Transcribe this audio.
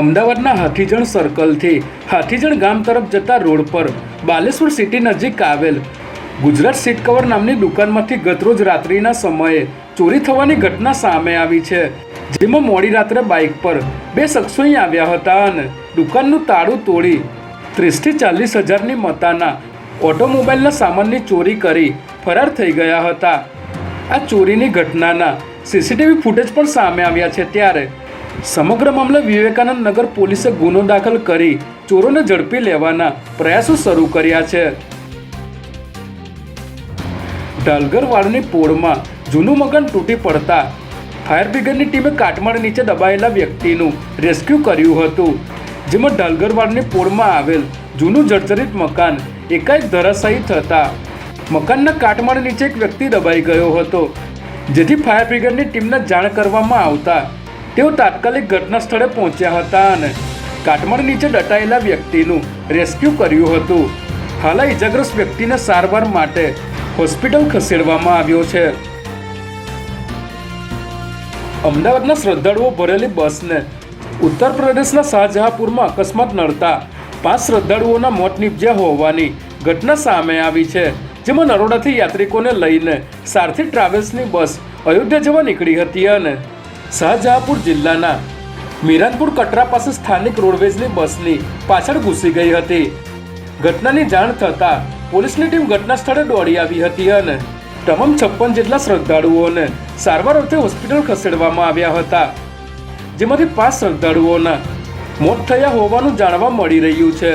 અમદાવાદના હાથીજણ સર્કલથી હાથીજણ ગામ તરફ જતા રોડ પર બાલેશ્વર સિટી નજીક આવેલ ગુજરાત સીટ કવર નામની દુકાનમાંથી ગતરોજ રાત્રિના સમયે ચોરી થવાની ઘટના સામે આવી છે, જેમાં મોડી રાત્રે બાઇક પર બે શખ્સો આવ્યા હતા અને દુકાનનું તાળું તોડી ત્રીસથી ચાલીસ હજારની મતાના ઓટોમોબાઈલના સામાનની ચોરી કરી ફરાર થઈ ગયા હતા. આ ચોરીની ઘટનાના સીસીટીવી ફૂટેજ પણ સામે આવ્યા છે ત્યારે સમગ્ર મામલે વિવેકાનંદ નગર પોલીસે ગુનો દાખલ કરી ચોરોને ઝડપી લેવાના પ્રયાસો શરૂ કર્યા છે. ડાલગરવાડની પોળમાં જૂનું મકાન તૂટી પડતા ફાયર બ્રિગેડની ટીમે કાટમાળ નીચે દબાયેલા વ્યક્તિનું રેસ્ક્યુ કર્યું હતું. જેમાં ડાલગરવાડની પોળમાં આવેલ જૂનું જર્જરિત મકાન એકાએક ધરાશાયી થતા મકાનના કાટમાળ નીચે એક વ્યક્તિ દબાઈ ગયો હતો. જેથી ફાયર બ્રિગેડની ટીમને જાણ કરવામાં આવતા તેઓ તાત્કાલિક ઘટના સ્થળે પહોંચ્યા હતા અને કાટમાળ નીચે દટાયેલા વ્યક્તિનું રેસ્ક્યુ કર્યું હતું. હાલ ઇજાગ્રસ્ત વ્યક્તિને સારવાર માટે હોસ્પિટલ ખસેડવામાં આવ્યો છે. અમદાવાદના શ્રદ્ધાળુઓ ભરેલી બસને ઉત્તર પ્રદેશના શાહજહાંપુરમાં અકસ્માત નડતા પાંચ શ્રદ્ધાળુઓના મોત નીપજ્યા હોવાની ઘટના સામે આવી છે, જેમાં નરોડાથી યાત્રિકોને લઈને સારથી ટ્રાવેલ્સની બસ અયોધ્યા જવા નીકળી હતી અને શાહજહાંપુર જિલ્લાના મીરાનપુર કટરા પાસે સ્થાનિક રોડવેઝની બસની પાછળ ઘૂસી ગઈ હતી. ઘટનાની જાણ થતાં પોલીસની ટીમ ઘટના સ્થળે દોડી આવી હતી અને તમામ છપ્પન જેટલા શ્રદ્ધાળુઓને સારવાર અર્થે હોસ્પિટલ ખસેડવામાં આવ્યા હતા. જેમાંથી પાંચ શ્રદ્ધાળુઓના મોત થયા હોવાનું જાણવા મળી રહ્યું છે.